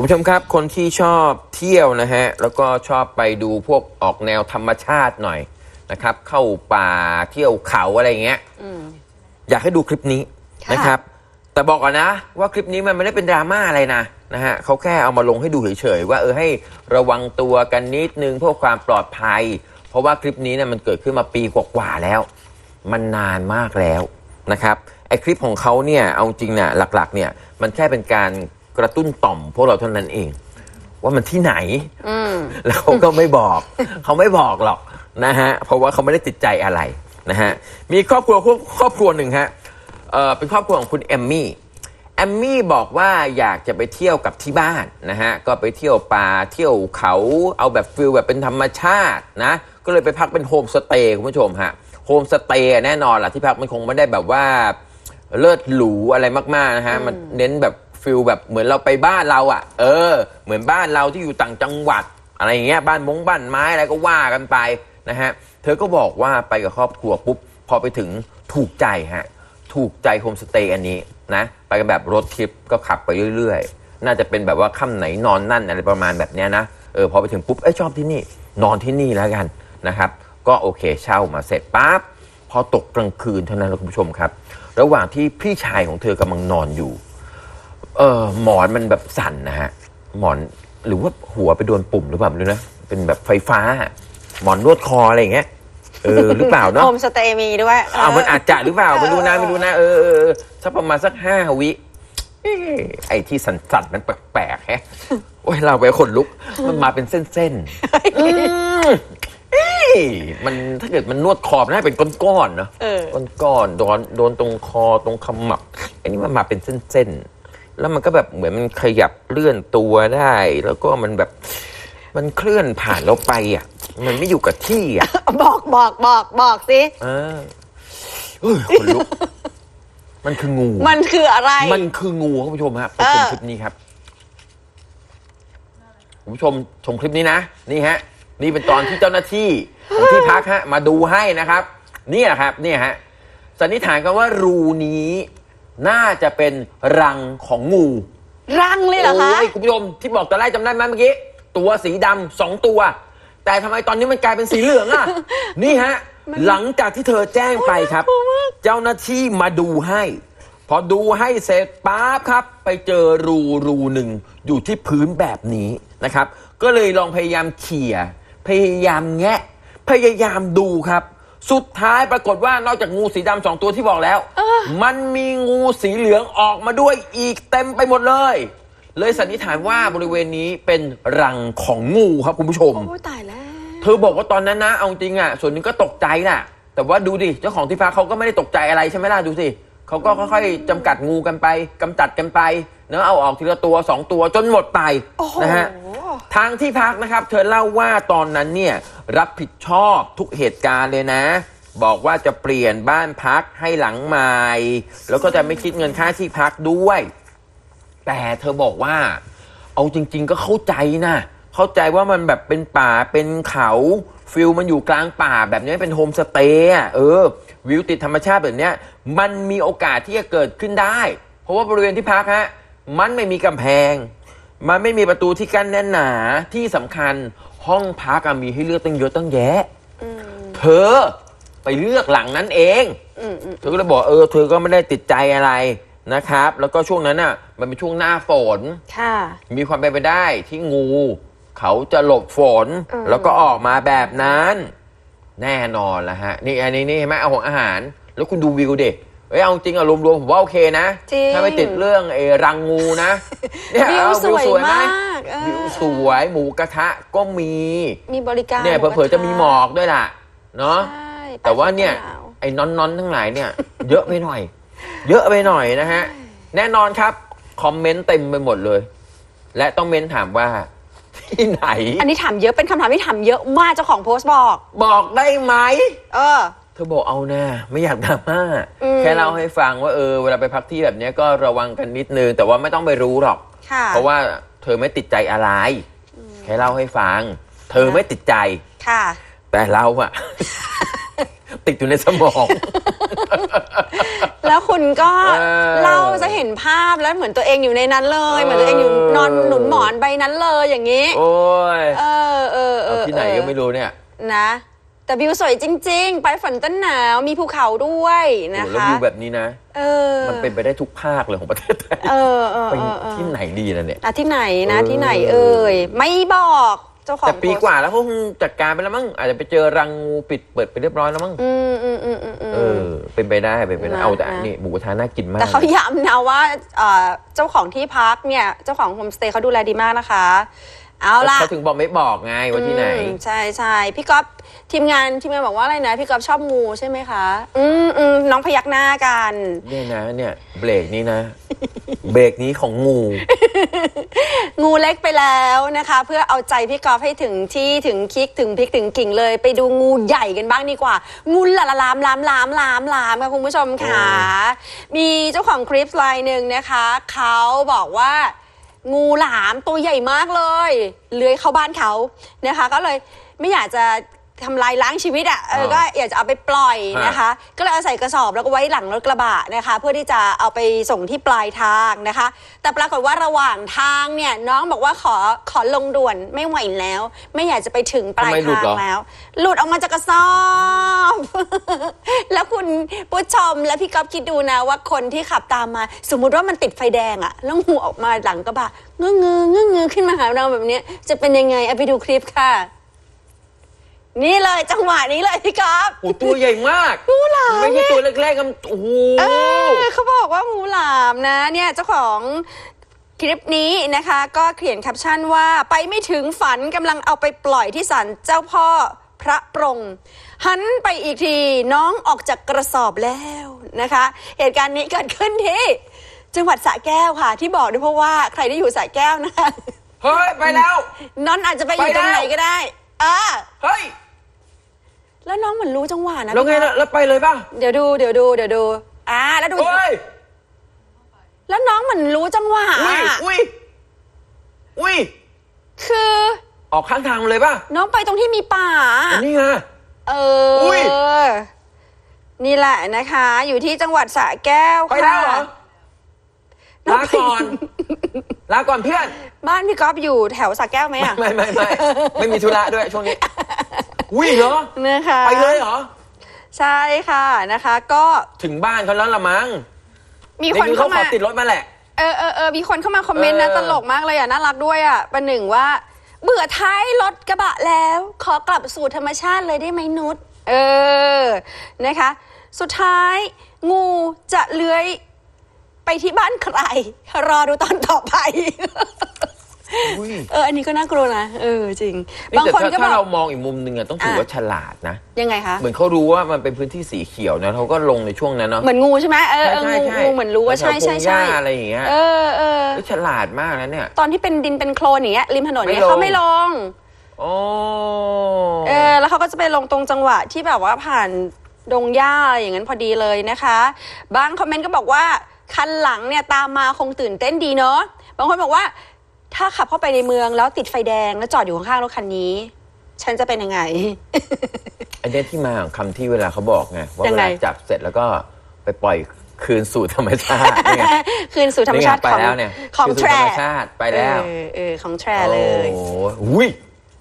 คุณผู้ชมครับ คนที่ชอบเที่ยวนะฮะ แล้วก็ชอบไปดูพวกออกแนวธรรมชาติหน่อยนะครับ เข้าป่าเที่ยวเขาอะไรเงี้ยอืมอยากให้ดูคลิปนี้ค่ะนะครับ แต่บอกก่อนนะ ว่าคลิปนี้มันไม่ได้เป็นดราม่าอะไรนะนะฮะเขาแค่เอามาลงให้ดูเฉยๆว่าเออให้ระวังตัวกันนิดนึงเพื่อความปลอดภัย เพราะว่าคลิปนี้เนี่ยมันเกิดขึ้นมาปีกว่าๆแล้ว มันนานมากแล้วนะครับไอคลิปของเขาเนี่ยเอาจริงเนี่ยหลักๆเนี่ยมันแค่เป็นการ กระตุ้นต่อมพวกเราเท่านั้นเอง ว่ามันที่ไหนอืมแล้วเขาก็ไม่บอก เขาไม่บอกหรอกนะฮะเพราะว่าเขาไม่ได้ติดใจอะไรนะฮะมีครอบครัวครอบครอบครัวหนึ่งฮะเอ่อเป็นครอบครัวของคุณเอมมี่แอมมี่บอกว่าอยากจะไปเที่ยวกับที่บ้านนะฮะก็ไปเที่ยวป่าเที่ยวเขาเอาแบบฟิลแบบเป็นธรรมชาตินะก็เลยไปพักเป็นโฮมสเตย์คุณผู้ชมฮะโฮมสเตย์แน่นอนล่ะที่พักมันคงไม่ได้แบบว่าเลิศหรูอะไรมากๆนะฮะมันเน้นแบบ ฟิลแบบเหมือนเราไปบ้านเราอะ่ะ เออ เหมือนบ้านเราที่อยู่ต่างจังหวัด อะไรอย่างเงี้ยบ้านมงบ้านไม้อะไรก็ว่ากันไปนะฮะเธอก็บอกว่าไปกับครอบครัวปุ๊บพอไปถึงถูกใจฮะถูกใจโฮมสเตย์อันนี้นะไปกันแบบรถทริปก็ขับไปเรื่อยๆ น่าจะเป็นแบบว่าค่ำไหนนอนนั่นอะไรประมาณแบบเนี้ยนะเออพอไปถึงปุ๊บเอ้ยชอบที่นี่นอนที่นี่แล้วกันนะครับก็โอเคเช่ามาเสร็จปั๊บพอตกกลางคืนเท่านั้นคุณผู้ชมครับ ระหว่างที่พี่ชายของเธอกำลังนอนอยู่ เออหมอนมันแบบสั่นนะฮะ หมอนหรือว่าหัวไปโดนปุ่มหรือเปล่าไม่รู้นะ เป็นแบบไฟฟ้าอะหมอนนวดคออะไรอย่างเงี้ย เออหรือเปล่าเนาะโฮมสเตย์มีด้วยอ้าวมันอาจจะหรือเปล่าไม่รู้นะไม่รู้นะเออเออเออสักประมาณสักห้าวิเอ๊ะไอ้ที่สั่นๆมันแปลกๆแฮะโอ้ยเราไปขนลุก มันมาเป็นเส้นๆอืมเอ้ยมันถ้าเกิดมันนวดคอมันน่าเป็นก้อนๆเนาะเออก้อนๆโดนโดนตรงคอตรงขมับอันนี้มันมาเป็นเส้นๆ แล้วมันก็แบบเหมือนมันขยับเลื่อนตัวได้ แล้วก็มันแบบมันเคลื่อนผ่านเราไปอะ มันไม่อยู่กับที่อะ บอกบอกบอกบอกสิเออเฮ้ยขนลุก มันคืองู มันคืออะไร มันคืองูคุณผู้ชมฮะไปชมเออคลิปนี้ครับคุณผู้ชมชมคลิปนี้นะ นี่ฮะ นี่เป็นตอนที่เจ้าหน้าที่ของที่พักฮะ มาดูให้นะครับเนี่ยครับ เนี่ยฮะสันนิษฐานกันว่ารูนี้ น่าจะเป็นรังของงูรังเลยเหรอคะโอ้ยคุณผู้ชมที่บอกตอนแรกจำได้ไหมเมื่อกี้ตัวสีดำสองตัว แต่ทำไมตอนนี้มันกลายเป็นสีเหลืองอะ นี่ฮะ หลังจากที่เธอแจ้งไปครับ เจ้าหน้าที่มาดูให้ พอดูให้เสร็จปั๊บครับ ไปเจอรูรูหนึ่งอยู่ที่พื้นแบบนี้นะครับ ก็เลยลองพยายามเขี่ยพยายามแงะ พยายามดูครับ สุดท้ายปรากฏว่านอกจากงูสีดำสองตัวที่บอกแล้วมันมีงูสีเหลืองออกมาด้วยอีกเต็มไปหมดเลย เลยสันนิษฐานว่าบริเวณนี้เป็นรังของงูครับคุณผู้ชม โอ้ตายแล้ว เธอบอกว่าตอนนั้นนะเอาจริงอะ ส่วนหนึงก็ตกใจน่ะ แต่ว่าดูดิ เจ้าของที่พักเขาก็ไม่ได้ตกใจอะไรใช่ไหมล่ะ ดูสิเขาก็ค่อยๆจำกัดงูกันไปกำจัดกันไปเนอะเอาออกทีละตัวสองตัวจนหมดไปโอ้โห นะฮะ ทางที่พักนะครับ เธอเล่าว่าตอนนั้นเนี่ยรับผิดชอบทุกเหตุการณ์เลยนะ บอกว่าจะเปลี่ยนบ้านพักให้หลังใหม่แล้วก็จะไม่คิดเงินค่าที่พักด้วย แต่เธอบอกว่า เอาจริง ๆ ก็เข้าใจนะเข้าใจว่ามันแบบเป็นป่าเป็นเขาฟิลมันอยู่กลางป่าแบบนี้เป็นโฮมสเตย์เออ วิวติดธรรมชาติแบบนี้มันมีโอกาสที่จะเกิดขึ้นได้ เพราะว่าบริเวณที่พักฮะมันไม่มีกำแพง มันไม่มีประตูที่กั้นแน่นหนาที่สำคัญห้องพักอะมีให้เลือกตั้งเยอะตั้งแยะ อืมเธอไปเลือกหลังนั้นเอง อืมอืมเธอก็เลยบอกเออเธอก็ไม่ได้ติดใจอะไรนะครับ แล้วก็ช่วงนั้นน่ะ มันเป็นช่วงหน้าฝน ค่ะ มีความเป็นไปได้ที่งู เขาจะหลบฝน อืม แล้วก็ออกมาแบบนั้น แน่นอนละฮะ นี่อันนี้นี่เห็นไหมเอาของอาหาร แล้วคุณดูวิวเด็ก เอ้ยเอาจริงอะรวมๆผมว่าโอเคนะ จริงถ้าไม่ติดเรื่องไอ้รังงูนะเนี่ยวิวเอาสวยไหมากเออ วิวสวยหมูกระทะก็มีมีบริการเนี่ยเผลอๆจะมีหมอกด้วยล่ะเนาะ ใช่แต่ว่าเนี่ยหวไอ้นอนๆทั้งหลายเนี่ย เยอะไปหน่อย เยอะไปหน่อยนะฮะ แน่นอนครับ คอมเมนต์เต็มไปหมดเลย และต้องเม้นถามว่า ที่ไหน อันนี้ถามเยอะเป็นคำถามที่ถามเยอะมากเจ้าของโพสต์บอก บอกได้ไหม เออเธอบอกเอาแน่ไม่อยากดราม่าอืมแค่เล่าให้ฟังว่าเออเวลาไปพักที่แบบเนี้ยก็ระวังกันนิดนึง แต่ว่าไม่ต้องไปรู้หรอกค่ะเพราะว่าเธอไม่ติดใจอะไร แค่เล่าให้ฟัง เธอไม่ติดใจค่ะ แต่เราอะติดอยู่ในสมอง แล้วคุณก็เออเล่าจะเห็นภาพแล้วเหมือนตัวเองอยู่ในนั้นเลย เหมือนตัวเองอยู่นอนหนุนหมอนใบนั้นเลยอย่างนี้ โอ้ยเออเออเอเอาอที่ไหนก็ไม่รู้เนี่ยนะ แต่วิวสวยจริง ๆ ไปฝันต้นหนาวมีภูเขาด้วยโอ้นะโหแล้วคะวิวแบบนี้นะ เออมันเป็นไปได้ทุกภาคเลยของประเทศไทยเออเออไปเออเออที่ไหนดีนะเนี่ย อะที่ไหนนะเออที่ไหนเอ่ยไม่บอกเจ้าของแต่ปีโพสต์กว่าแล้วเขาคงจัดการไปแล้วมั้งอาจจะไปเจอรังงูปิดเปิดไปเรียบร้อยแล้วมั้งอืมอืมอืมอืมอืม เออ เป็นไปได้เป็นไปได้นะเอาแต่นะ นี่หมูกระทะน่ากินมากแต่เขาย้ำนะว่าเอ่อเจ้าของที่พักเนี่ย เจ้าของโฮมสเตย์เขาดูแลดีมากนะคะ เอาล่ะ เขาถึงบอกไม่บอกไงว่าที่ไหน อืมใช่ใช่พี่ก๊อฟทีมงานทีมงานบอกว่าอะไรนะ พี่ก๊อฟชอบงูใช่ไหมคะ อืมอืมน้องพยักหน้ากัน เนี่ยนะเนี่ยเบรกนี้นะ เบรกนี้ของงู งูเล็กไปแล้วนะคะ เพื่อเอาใจพี่กอล์ฟให้ถึงที่ถึงคิกถึงพริกถึงกิ่งเลย ไปดูงูใหญ่กันบ้างดีกว่า งูหลาลามลามลามลามลามค่ะคุณผู้ชมค่ะ มีเจ้าของคลิปไลน์หนึ่งนะคะ เขาบอกว่า งูหลามตัวใหญ่มากเลย เลื้อยเข้าบ้านเขานะคะ ก็เลยไม่อยากจะ ทำลายล้างชีวิตอะเอออ่าก็อยากจะเอาไปปล่อยฮะนะคะ ก็เลยเอาใส่กระสอบแล้วก็ไว้หลังรถกระบะนะคะ เพื่อที่จะเอาไปส่งที่ปลายทางนะคะ แต่ปรากฏว่าระหว่างทางเนี่ยน้องบอกว่าขอขอลงด่วนไม่ไหวแล้ว ไม่อยากจะไปถึงปลายทำไมหลุดทางเหรอแล้ว หลุดออกมาจากกระสอบ แล้วคุณผู้ชมและพี่ก๊อฟคิดดูนะว่าคนที่ขับตามมา สมมุติว่ามันติดไฟแดงอะแล้วงูออกมาหลังกระบะเงื้อเงื้อเงื้อเงื้อขึ้นมาหาเราแบบเนี้ยจะเป็นยังไงเอาไปดูคลิปค่ะ นี่เลยจังหวะนี้เลยพี่ก๊อฟ โอ้ตัวใหญ่มากงูหลาม ไม่ใช่ตัวเล็กๆมันโอ้โห เออเขาบอกว่างูหลามนะเนี่ยเจ้าของคลิปนี้นะคะ ก็เขียนแคปชั่นว่าไปไม่ถึงฝันกำลังเอาไปปล่อยที่ศาลเจ้าพ่อพระปรงหันไปอีกทีน้องออกจากกระสอบแล้วนะคะ เหตุการณ์นี้เกิดขึ้นที่ จังหวัดสระแก้วค่ะ ที่บอกด้วยเพราะว่าใครที่อยู่สระแก้วนะคะเฮ้ย ไปแล้ว น้องอาจจะไปอยู่ไปตรงแล้วไหนก็ได้ อ่าเฮ้ย แล้วน้องเหมือนรู้จังหวะนะแล้วไงพี่ก๊อนะฟแล้วไปเลยป่ะเดี๋ยวดูเดี๋ยวดูเดี๋ยวดู อ่า แล้วดู เฮ้ย แล้วน้องเหมือนรู้จังหวะอุ้ย อะอุ้ย อุ้ย คือ ออกข้างทางมาเลยป่ะน้องไปตรงที่มีป่า อันนี้ไง เอออย นี่แหละนะคะ อยู่ที่จังหวัดสระแก้วไปค่ะแล้วเหรอน้อง ลาไปก่อน ลาก่อนเพื่อน บ้านพี่ก๊อฟอยู่แถวสระแก้วไหมอะ ไม่ไม่ไม่ไม่มีธุระด้วยช่วงนี้อุ้ยเหรอนะคะ ไปเลยเหรอ ใช่ค่ะนะคะ ก็ถึงบ้านเขาแล้วละมั้งมีนี่คนคือเขาเข้าขอมาติดรถมาแหละ เออเออเออมีคนเข้ามาคอมเมนต์นะเออตลกมากเลยอะน่ารักด้วยอะประหนึ่งว่า เบื่อท้ายรถกระบะแล้ว ขอกลับสู่ธรรมชาติเลยได้ไหมนุชเออนะคะ สุดท้ายงูจะเลื้อย ไปที่บ้านใคร รอดูตอนต่อไปอุ้ยเอออันนี้ก็น่ากลัวนะเออจริงนี่บางแต่คนถ้าก็บถ้าอเรากมองอีกมุมหนึ่งอะต้องถืออะว่าฉลาดนะ ยังไงคะเหมือนเขารู้ว่ามันเป็นพื้นที่สีเขียวนะเขาก็ลงในช่วงนั้นเนาะเหมือนงูใช่ไหมเออเออใช่งูใช่งูเหมือนรู้ว่าใช่แถวๆใช่พงหใช่ญ้าอะไรอย่างเงี้ยเออเออเฮ้ยฉลาดมากนะเนี่ย ตอนที่เป็นดินเป็นโคลนอย่างเงี้ยริมถนนเนี่ยไม่ลงเขาไม่ลงโอ้เออแล้วเขาก็จะไปลงตรงจังหวะที่แบบว่าผ่านดงหญ้าอะไรอย่างนั้นพอดีเลยนะคะ บางคอมเมนต์ก็บอกว่า คันหลังเนี่ยตามมาคงตื่นเต้นดีเนาะบางคนบอกว่า ถ้าขับเข้าไปในเมืองแล้วติดไฟแดงแล้วจอดอยู่ข้างๆรถคันนี้ ฉันจะเป็นยังไง อันเนี้ยที่มาของคำที่เวลาเขาบอกไงว่ายังเวไง ลาจับเสร็จแล้วก็ไปปล่อยคืนสู่ธรรมชาตินี่ไงคืนสู่ธรรมชาตินี่ไงของไปแล้วเนี่ยของคืนแทสู่รธรรมชาติไปแล้วเออเออของแทรเลยโอ้โหอุ้ย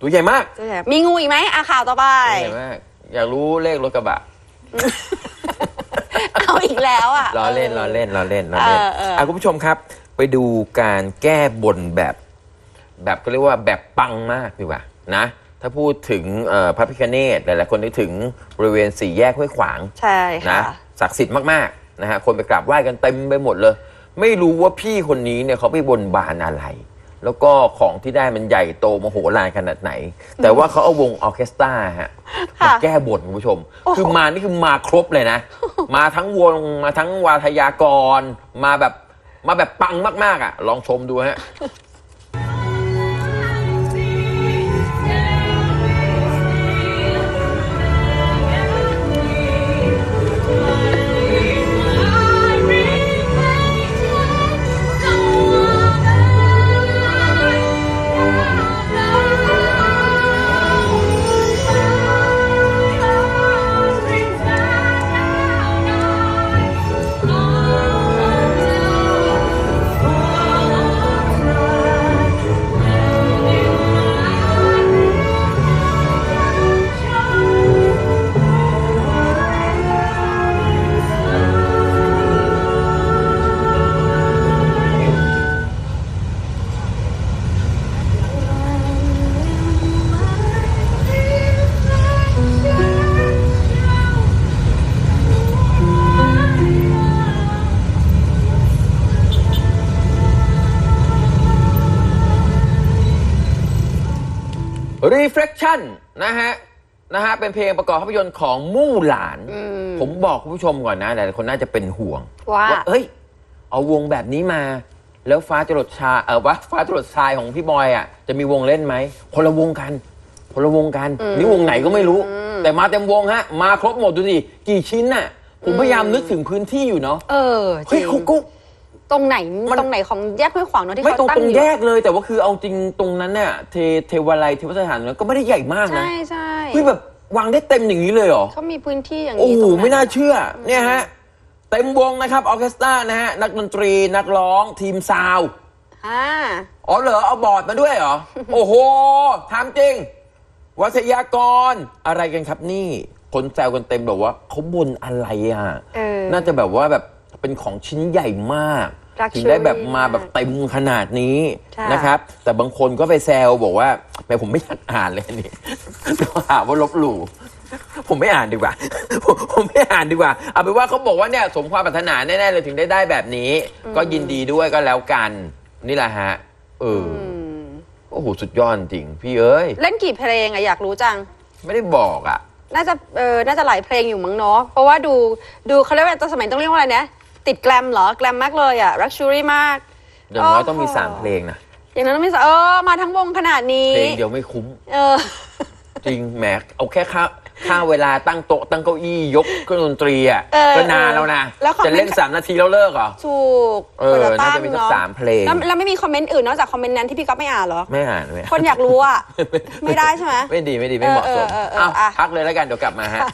ตัวใหญ่มากมีงูอีกไหมอาข่าวต่อไป ตัวใหญ่มากอยากรู้เลขรถกระบะ เอาอีกแล้วอะล้อเล่นล้อเล่นล้อเล่นล้อเล่นเออเอออ่อะคุณผู้ชมครับ ไปดูการแก้บนแบบ แบบก็เรียกว่าแบบปังมากดีกว่านะ ถ้าพูดถึงเอ่อพระพิคเนตหลายๆคนนึกถึงบริเวณสี่แยกห้วยขวางใช่นะค่ะศักดิ์สิทธิ์มากๆนะฮะคนไปกราบไหว้กันเต็มไปหมดเลย ไม่รู้ว่าพี่คนนี้เนี่ยเขาไปบนบานอะไร แล้วก็ของที่ได้มันใหญ่โตมโหฬารขนาดไหน แต่ว่าเขาเอาวงออร์เคสตราฮะค่ะมาแก้บนคุณผู้ชมโอ้โหคือมานี่คือมาครบเลยนะ มาทั้งวงมาทั้งวาทยากร มาแบบมาแบบปังมากๆอะ ลองชมดูฮะ reflection นะฮะนะฮะเป็นเพลงประกอบภาพยนตร์ของมู่หลาน ผมบอกคุณผู้ชมก่อนนะหลายๆคนน่าจะเป็นห่วง ว่าเอ้ย เอาวงแบบนี้มา แล้วฟ้าจรดชาเออว่าฟ้าจรดชายของพี่บอยอะจะมีวงเล่นไหมคนละวงกันคนละวงกันนี่วงไหนก็ไม่รู้ แต่มาเต็มวงฮะ มาครบหมดดูดิกี่ชิ้นน่ะ ผมพยายามนึกถึงพื้นที่อยู่เนาะเออจเฮ้ริยงเขาก็ ตรงไหนมัน ตรงไหนของแยกห้วยขวางเนอะที่ไม่เขาตรงตั้งตรงอยู่แยกเลย แต่ว่าคือเอาจริงตรงนั้นเนี่ยเทเทวาลัยเทวสถานนั้นก็ไม่ได้ใหญ่มากนะใช่ใช่เฮ้ยแบบวางได้เต็มอย่างนี้เลยเหรอ เขามีพื้นที่อย่างโอ้นี้โห ตรงนั้นไม่น่าเชื่อ เนี่ยฮะ เต็มวงนะครับออร์เคสตรานะฮะ นักดนตรีนักร้องทีมซาวด์อ่าอ๋อเหรอ เอาบอร์ดมาด้วยเหรอ โอ้โหถามจริง วัชยากรอะไรกันครับนี่ คนแซวกันเต็มบอกว่าเขาบนอะไรอะ เออ น่าจะแบบว่าแบบ เป็นของชิ้นใหญ่มาก Luxury ถึงได้แบบมาแบบเต็มขนาดนี้ค่ะนะครับ แต่บางคนก็ไปแซวบอกว่าแหมผมไม่อยากอ่านเลยอันนี่หาว่าลบหลู่ผมไม่อ่านดีกว่า ผมผมไม่อ่านดีกว่าเอาเป็นว่าเขาบอกว่าเนี่ยสมความปรารถนาแน่ๆเลยถึงได้ได้แบบนี้ ก็ยินดีด้วยก็แล้วกัน นี่แหละฮะเอออโอ้โหสุดยอดจริงพี่เอ้ย เล่นกี่เพลงอะอยากรู้จัง ไม่ได้บอกอะน่าจะเออน่าจะหลายเพลงอยู่มั้งเนาะเพราะว่าดูดูเขาเรียกว่าตอนสมัยต้องเรียกว่าอะไรนะ ติดแกลมเหรอ แกลมมากเลยอะรักชูรี่มาก อย่างน้อยโอ้โหต้องมีสามเพลงนะ อย่างนั้นต้องมีสเออ มาทั้งวงขนาดนี้ เพลงเดียวไม่คุ้ม เออ จริงแหมเอาแค่ค่าค่าเวลาตั้งโต๊ะตั้งเก้าอี้ยกเครื่องดนตรีอะเออก็นานแล้วนะแล้วคอมเมนต์จะเล่นสามนาทีแล้วเลิกเหรอ ถูก เออควรน่าตั้จะมีสักเนาะสามเพลงแล้วแล้วไม่มีคอมเมนต์อื่นนอกจากคอมเมนต์นั้นที่พี่ก๊อฟไม่อ่านเหรอ ไม่อ่านไม่อ่านคนอยากรู้อะไม่ได้ใช่ไหม ไม่ดีไม่ดีไม่เหมาะสมเออเออเออเออเอาอะพักเลยแล้วกันเดี๋ยวกลับมาฮะค่ะ